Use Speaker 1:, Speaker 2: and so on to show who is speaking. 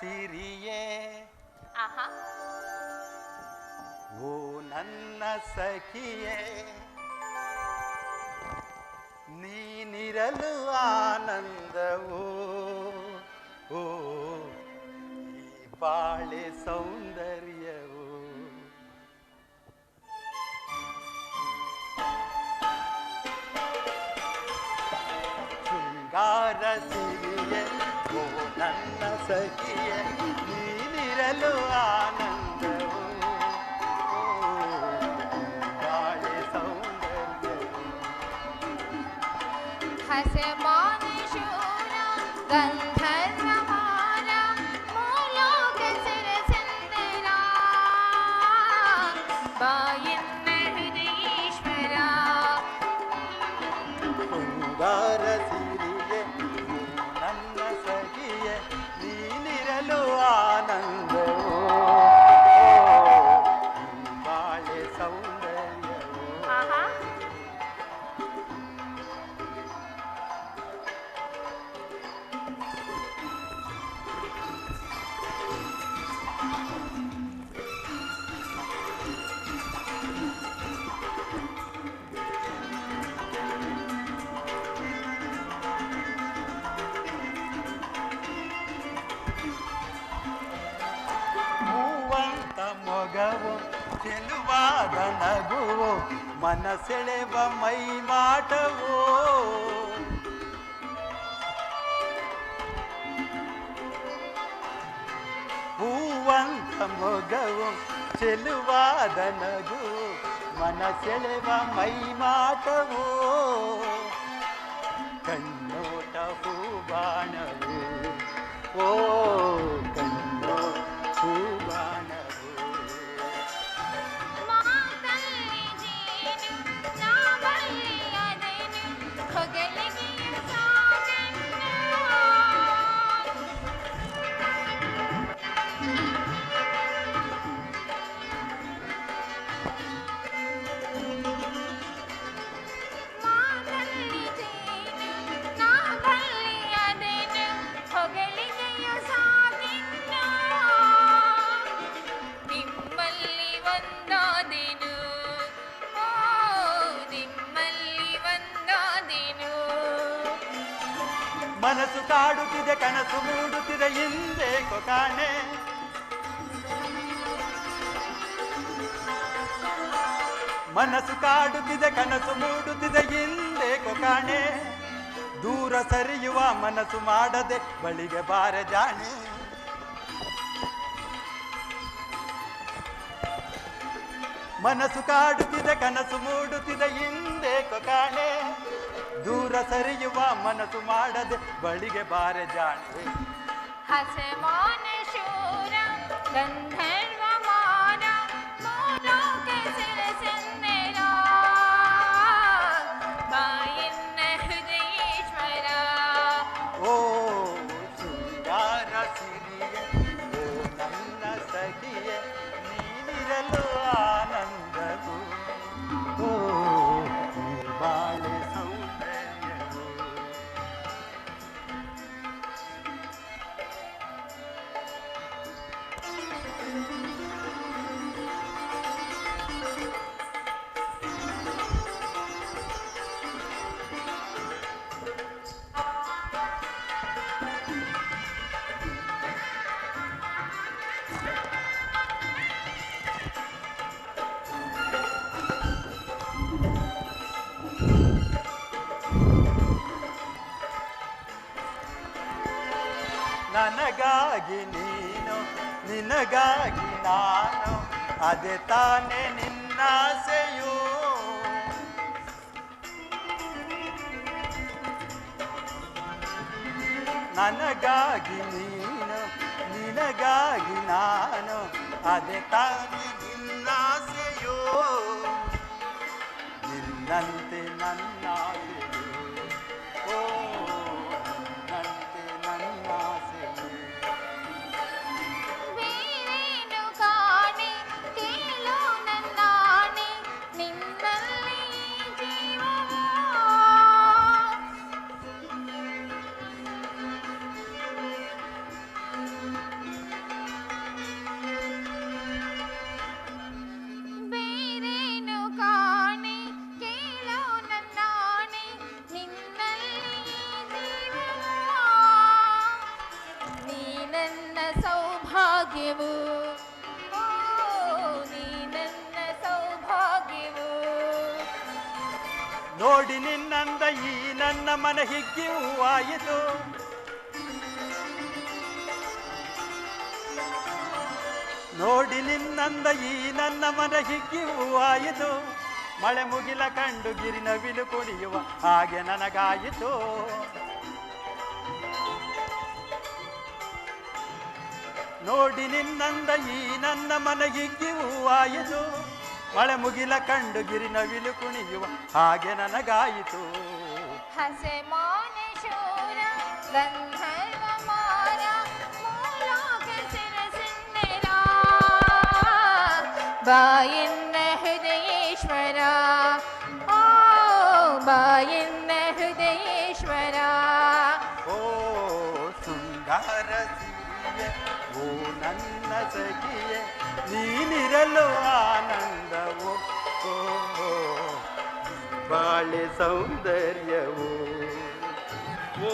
Speaker 1: ಸಿರಿಯೇ. ಓ ನನ್ನ ಸಖಿಯೇ ನೀನಿರಲು ಆನಂದವೋ? ಓ ಈ ಬಾಳೆ ಸೌಂದರ್ಯವೋ ಶೃಂಗಾರ ಸಿರಿಯೇ ಓ ನನ್ನ ಸಖಿಯೇ ನೀನಿರಲು ಆನಂದವೋ ಓ ಈ ಬಾಳೆ ಸೌಂದರ್ಯವೋ
Speaker 2: ಹಸಮಾನ ಶೂರ ಗಂಧರ್ವಮಾನ ಮೂಲೋಕ ಸರಸಂದರ ಬಾಯನ್ನ ಹೃದಯೇಶ್ವರ
Speaker 1: ಚೆಲುವಾದ ನಗುವು ಮನಸೆಳೆವ ಮೈ ಮಾಟವೋ. ಹೂವಂತ ಮೊಗವು ಚೆಲುವಾದ ನಗು ಮನಸೆಳೆವ ಮೈ ಮಾಟವೋ. ಕಣ್ಣೋಟ ಹೂಬಾಣವು ಓ ಮನಸ್ಸು ಕಾಡುತ್ತಿದೆ, ಕನಸು ಮೂಡುತ್ತಿದೆ, ಹಿಂದೆ ಕಾಣೆ. ಮನಸ್ಸು ಕಾಡುತ್ತಿದೆ, ಕನಸು ಮೂಡುತ್ತಿದೆ, ಹಿಂದೆ ಕೊಕಾಣೆ ದೂರ ಸರಿಯುವ ಮನಸ್ಸು ಮಾಡದೆ, ಬಳಿಗೆ ಬಾರ ಜಾಣೆ. ಮನಸ್ಸು ಕಾಡುತ್ತಿದೆ, ಕನಸು ಮೂಡುತ್ತಿದೆ, ಹಿಂದೆ ಕಾಣೆ. ದೂರ ಸರಿಯುವ ಮನಸ್ಸು ಮಾಡದೆ ಬಳಿಗೆ ಬಾರೆ ಜಾಣೆ.
Speaker 2: ಹಸಮಾನ ಶೂರ ಗಂಧರ್ವಮಾನ
Speaker 1: ನನಗಾಗಿ ನೀನು, ನಿನಗಾಗಿ ನಾನು, ಅದೇ ತಾನೇ ನಿನ್ನಾಸೆಯೂ. ನನಗಾಗಿ ನೀನು, ನಿನಗಾಗಿ ನಾನು, ಅದೇ ತಾನೇ ನಿನ್ನಾಸೆಯೋ. ನಿನ್ನಂತೆ
Speaker 2: ಭಾಗ್ಯವು ನೀ ನನ್ನ ಸೌಭಾಗ್ಯವು.
Speaker 1: ನೋಡಿ ನಿನ್ನಂದ ಈ ನನ್ನ ಮನ ಹಿಗ್ಗಿಯೂ ಆಯಿತು. ನೋಡಿ ನಿನ್ನಂದ ಈ ನನ್ನ ಮನ ಹಿಗ್ಗಿಯೂ ಆಯಿತು. ಮಳೆ ಮುಗಿಲ ಕಂಡು ಗಿರಿನವಿಲು ಕುಣಿಯುವ ಹಾಗೆ ನನಗಾಯಿತು. ನೋಡಿ ನಿನ್ನಂದ ಈ ನನ್ನ ಮನ ಹೂವಾಯಿತು ಮಳೆ ಮುಗಿಲ ಕಂಡು ಗಿರಿನವಿಲು ಕುಣಿಯುವ ಹಾಗೆ ನನಗಾಯಿತು.
Speaker 2: ಬಾಯಿನ್ನ ಹೃದಯೇಶ್ವರ ಓ ಬಾಯಿನ್ನ ಹೃದಯೇಶ್ವರ.
Speaker 1: ಓ ಸುಂದರ ಓ ನನ್ನ ಸಖಿಯೆ ನೀನಿರಲು ಆನಂದವು? ಓ ಬಾಳೆ ಸೌಂದರ್ಯವು? ಓ